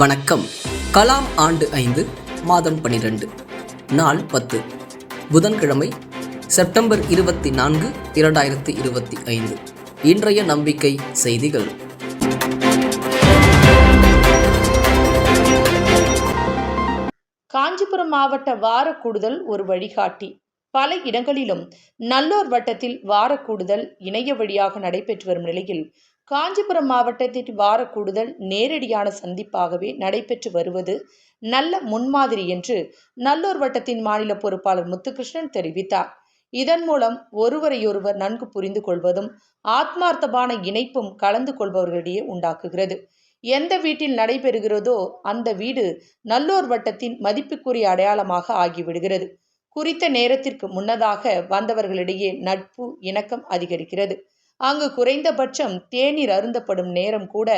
வணக்கம். கலாம் ஆண்டு ஐந்து மாதம் பனிரெண்டு. நாள் பத்து. புதன்கிழமை செப்டம்பர் இருபத்தி நான்கு இரண்டாயிரத்தி இருபத்தி ஐந்து. இன்றைய நம்பிக்கை செய்திகள். காஞ்சிபுரம் மாவட்ட வார கூடுதல் ஒரு வழிகாட்டி. பல இடங்களிலும் நல்லோர் வட்டத்தில் வார கூடுதல் இணைய வழியாக நடைபெற்று வரும் நிலையில் காஞ்சிபுரம் மாவட்டத்தில் வார கூடுதல் நேரடியான சந்திப்பாகவே நடைபெற்று வருவது நல்ல முன்மாதிரி என்று நல்லூர் வட்டத்தின் மாநில பொறுப்பாளர் முத்துகிருஷ்ணன் தெரிவித்தார். இதன் மூலம் ஒருவரையொருவர் நன்கு புரிந்து கொள்வதும் ஆத்மார்த்தமான இணைப்பும் கலந்து கொள்பவர்களிடையே உண்டாக்குகிறது. எந்த வீட்டில் நடைபெறுகிறதோ அந்த வீடு நல்லோர் வட்டத்தின் மதிப்புக்குரிய அடையாளமாக ஆகிவிடுகிறது. குறித்த நேரத்திற்கு முன்னதாக வந்தவர்களிடையே நட்பு இணக்கம் அதிகரிக்கிறது. அங்கு குறைந்தபட்சம் தேநீர் அருந்தப்படும் நேரம் கூட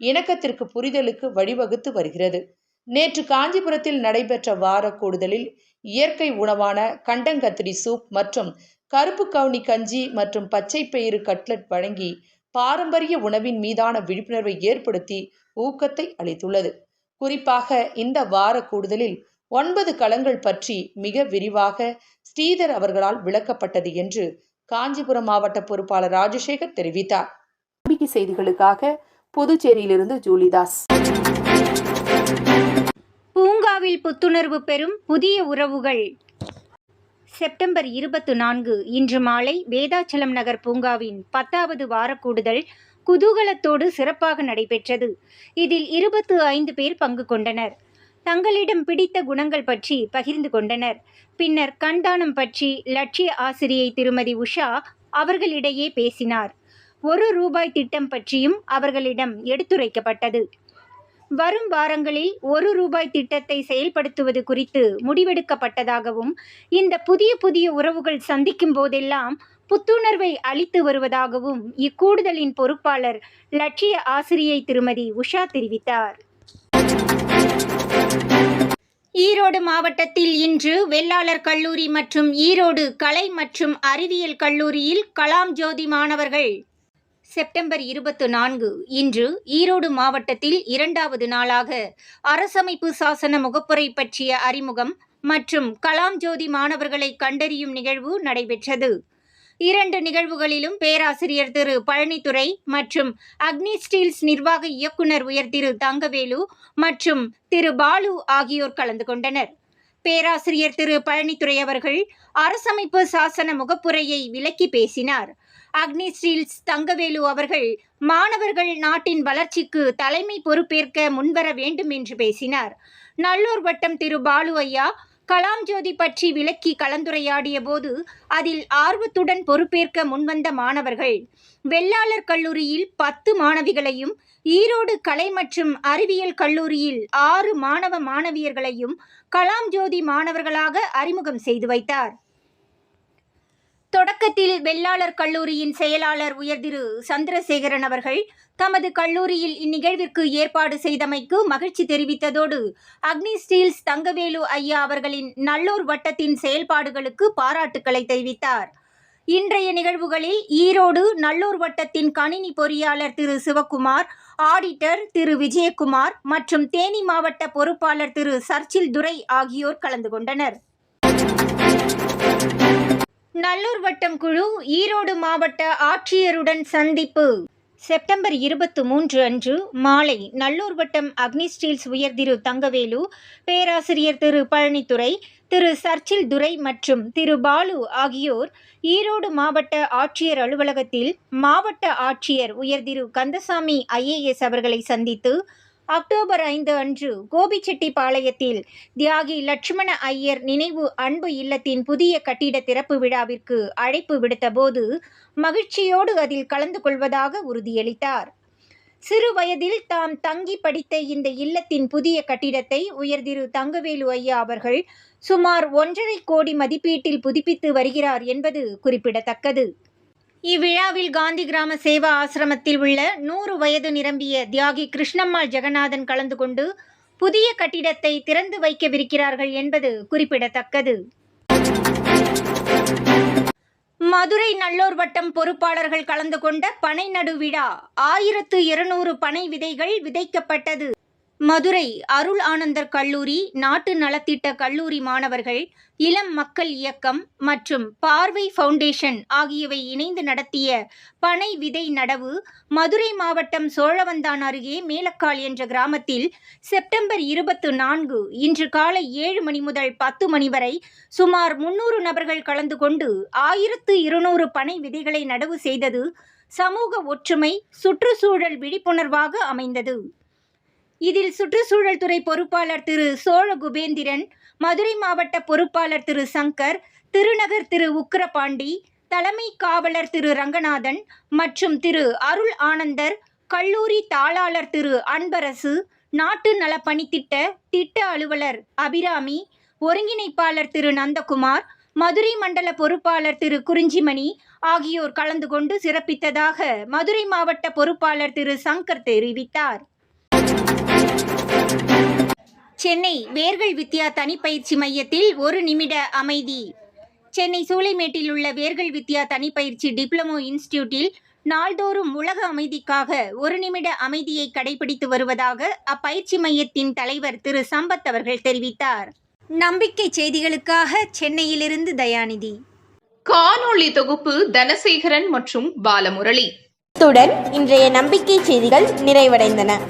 இணக்கத்திற்கு புரிதலுக்கு வழிவகுத்து வருகிறது. நேற்று காஞ்சிபுரத்தில் நடைபெற்ற வார கூடுதலில் இயற்கை உணவான கண்டங்கத்திரி சூப் மற்றும் கருப்பு கவுனி கஞ்சி மற்றும் பச்சை பயிறு கட்லட் வழங்கி பாரம்பரிய உணவின் மீதான விழிப்புணர்வை ஏற்படுத்தி ஊக்கத்தை அளித்துள்ளது. குறிப்பாக இந்த வார கூடுதலில் ஒன்பது களங்கள் பற்றி மிக விரிவாக ஸ்ரீதர் அவர்களால் விளக்கப்பட்டது என்று காஞ்சிபுரம் மாவட்ட பொறுப்பாளர் ராஜசேகர் தெரிவித்தார். நம்பிக்கை செய்திகளுக்காக புதுச்சேரியிலிருந்து ஜூலிதாஸ். பூங்காவில் புத்துணர்வு பெறும் புதிய உறவுகள். செப்டம்பர் இருபத்து நான்கு இன்று மாலை வேதாச்சலம் நகர் பூங்காவின் பத்தாவது வாரக்கூடுதல் குதூகலத்தோடு சிறப்பாக நடைபெற்றது. இதில் இருபத்து ஐந்து பேர் பங்கு கொண்டனர். தங்களிடம் பிடித்த குணங்கள் பற்றி பகிர்ந்து கொண்டனர். பின்னர் கண்தானம் பற்றி லட்சிய ஆசிரியை திருமதி உஷா அவர்களிடையே பேசினார். ஒரு ரூபாய் திட்டம் பற்றியும் அவர்களிடம் எடுத்துரைக்கப்பட்டது. வரும் வாரங்களில் ஒரு ரூபாய் திட்டத்தை செயல்படுத்துவது குறித்து முடிவெடுக்கப்பட்டதாகவும் இந்த புதிய புதிய உறவுகள் சந்திக்கும் போதெல்லாம் புத்துணர்வை அளித்து வருவதாகவும் இக்கூடுதலின் பொறுப்பாளர் லட்சிய ஆசிரியை திருமதி உஷா தெரிவித்தார். ஈரோடு மாவட்டத்தில் இன்று வெள்ளாளர் கல்லூரி மற்றும் ஈரோடு கலை மற்றும் அறிவியல் கல்லூரியில் கலாம் ஜோதி மாணவர்கள். செப்டம்பர் இருபத்து நான்கு இன்று ஈரோடு மாவட்டத்தில் இரண்டாவது நாளாக அரசமைப்பு சாசன முகப்புரை பற்றிய அறிமுகம் மற்றும் கலாம் ஜோதி மாணவர்களை கண்டறியும் நிகழ்வு நடைபெற்றது. இரண்டு நிகழ்வுகளிலும் பேராசிரியர் திரு பழனித்துறை மற்றும் அக்னி ஸ்டீல்ஸ் நிர்வாக இயக்குனர் உயர் திரு தங்கவேலு மற்றும் திரு பாலு ஆகியோர் கலந்து கொண்டனர். பேராசிரியர் திரு பழனித்துறை அவர்கள் அரசமைப்பு சாசன முகப்புரையை விளக்கி பேசினார். அக்னி ஸ்டீல்ஸ் தங்கவேலு அவர்கள் மாணவர்கள் நாட்டின் வளர்ச்சிக்கு தலைமை பொறுப்பேற்க முன்வர வேண்டும் என்று பேசினார். நல்லூர் வட்டம் திரு பாலு ஐயா கலாம் ஜோதி பற்றி விளக்கி கலந்துரையாடிய போது அதில் ஆர்வத்துடன் பொறுப்பேற்க முன்வந்த மாணவர்கள் வெள்ளாளர் கல்லூரியில் பத்து மாணவிகளையும் ஈரோடு கலை மற்றும் அறிவியல் கல்லூரியில் ஆறு மாணவ மாணவியர்களையும் கலாம் ஜோதி மாணவர்களாக அறிமுகம் செய்து வைத்தார். தொடக்கத்தில் வெள்ளாளர் கல்லூரியின் செயலாளர் உயர்திரு சந்திரசேகரன் அவர்கள் தமது கல்லூரியில் இந்நிகழ்விற்கு ஏற்பாடு செய்தமைக்கு மகிழ்ச்சி தெரிவித்ததோடு அக்னி ஸ்டீல்ஸ் தங்கவேலு ஐயா அவர்களின் நல்லூர் வட்டத்தின் செயல்பாடுகளுக்கு பாராட்டுக்களை தெரிவித்தார். இன்றைய நிகழ்வுகளில் ஈரோடு நல்லூர் வட்டத்தின் கணினி பொறியாளர் திரு சிவக்குமார் ஆடிட்டர் திரு விஜயகுமார் மற்றும் தேனி மாவட்ட பொறுப்பாளர் திரு சர்ச்சில் துரை ஆகியோர் கலந்து கொண்டனர். நல்லூர் வட்டம் குழு ஈரோடு மாவட்ட ஆட்சியருடன் சந்திப்பு. செப்டம்பர் இருபத்து மூன்று அன்று மாலை நல்லூர் வட்டம் அக்னி ஸ்டீல்ஸ் உயர் திரு தங்கவேலு பேராசிரியர் திரு பழனித்துறை திரு சர்ச்சில் துரை மற்றும் திரு பாலு ஆகியோர் ஈரோடு மாவட்ட ஆட்சியர் அலுவலகத்தில் மாவட்ட ஆட்சியர் உயர் திரு கந்தசாமி ஐஏஎஸ் அவர்களை சந்தித்து அக்டோபர் ஐந்து அன்று கோபிச்செட்டிப்பாளையத்தில் தியாகி லட்சுமண ஐயர் நினைவு அன்பு இல்லத்தின் புதிய கட்டிட திறப்பு விழாவிற்கு அழைப்பு விடுத்தபோது மகிழ்ச்சியோடு அதில் கலந்து கொள்வதாக உறுதியளித்தார். சிறு வயதில் தாம் தங்கி படித்த இந்த இல்லத்தின் புதிய கட்டிடத்தை உயர்திரு தங்கவேலு ஐயா அவர்கள் சுமார் ஒன்றரை கோடி மதிப்பீட்டில் புதுப்பித்து வருகிறார் என்பது குறிப்பிடத்தக்கது. இவ்விழாவில் காந்தி கிராம சேவா ஆசிரமத்தில் உள்ள நூறு வயது நிரம்பிய தியாகி கிருஷ்ணம்மாள் ஜெகநாதன் கலந்து கொண்டு புதிய கட்டிடத்தை திறந்து வைக்கவிருக்கிறார்கள் என்பது குறிப்பிடத்தக்கது. மதுரை நல்லோர் வட்டம் பொறுப்பாளர்கள் கலந்து கொண்ட பனை நடு விழா ஆயிரத்து இருநூறு பனை விதைகள் விதைக்கப்பட்டது. மதுரை அருள் ஆனந்தர் கல்லூரி நாட்டு நலத்திட்ட கல்லூரி மாணவர்கள் இளம் மக்கள் இயக்கம் மற்றும் பார்வை ஃபவுண்டேஷன் ஆகியவை இணைந்து நடத்திய பனை விதை நடவு மதுரை மாவட்டம் சோழவந்தான் அருகே மேலக்கால் என்ற கிராமத்தில் செப்டம்பர் இருபத்து நான்கு இன்று காலை ஏழு மணி முதல் பத்து மணி வரை சுமார் முன்னூறு நபர்கள் கலந்து கொண்டு ஆயிரத்து இருநூறு பனை விதைகளை நடவு செய்தது சமூக ஒற்றுமை சுற்றுச்சூழல் விழிப்புணர்வாக அமைந்தது. இதில் சுற்றுச்சூழல் துறை பொறுப்பாளர் திரு சோழ குபேந்திரன் மதுரை மாவட்ட பொறுப்பாளர் திரு சங்கர் திருநகர் திரு உக்கிரபாண்டி தலைமை காவலர் திரு ரங்கநாதன் மற்றும் திரு அருள் ஆனந்தர் கல்லூரி தாளாளர் திரு அன்பரசு நாட்டு நலப்பணித்திட்ட திட்ட அலுவலர் அபிராமி ஒருங்கிணைப்பாளர் திரு நந்தகுமார் மதுரை மண்டல பொறுப்பாளர் திரு குறிஞ்சிமணி ஆகியோர் கலந்து கொண்டு சிறப்பித்ததாக மதுரை மாவட்ட பொறுப்பாளர் திரு சங்கர் தெரிவித்தார். சென்னை வேர்கள் வித்யா தனிப்பயிற்சி மையத்தில் ஒரு நிமிட அமைதி. சென்னை சூளைமேட்டில் உள்ள வேர்கள் வித்யா தனிப்பயிற்சி டிப்ளமோ இன்ஸ்டிடியூட்டில் நாள்தோறும் உலக அமைதிக்காக ஒரு நிமிட அமைதியை கடைபிடித்து வருவதாக அப்பயிற்சி மையத்தின் தலைவர் திரு. சம்பத் அவர்கள் தெரிவித்தார். நம்பிக்கை செய்திகளுக்காக சென்னையிலிருந்து தயாநிதி. காணொளி தொகுப்பு தனசேகரன் மற்றும் பாலமுரளி. இத்துடன் இன்றைய நம்பிக்கை செய்திகள் நிறைவடைந்தன.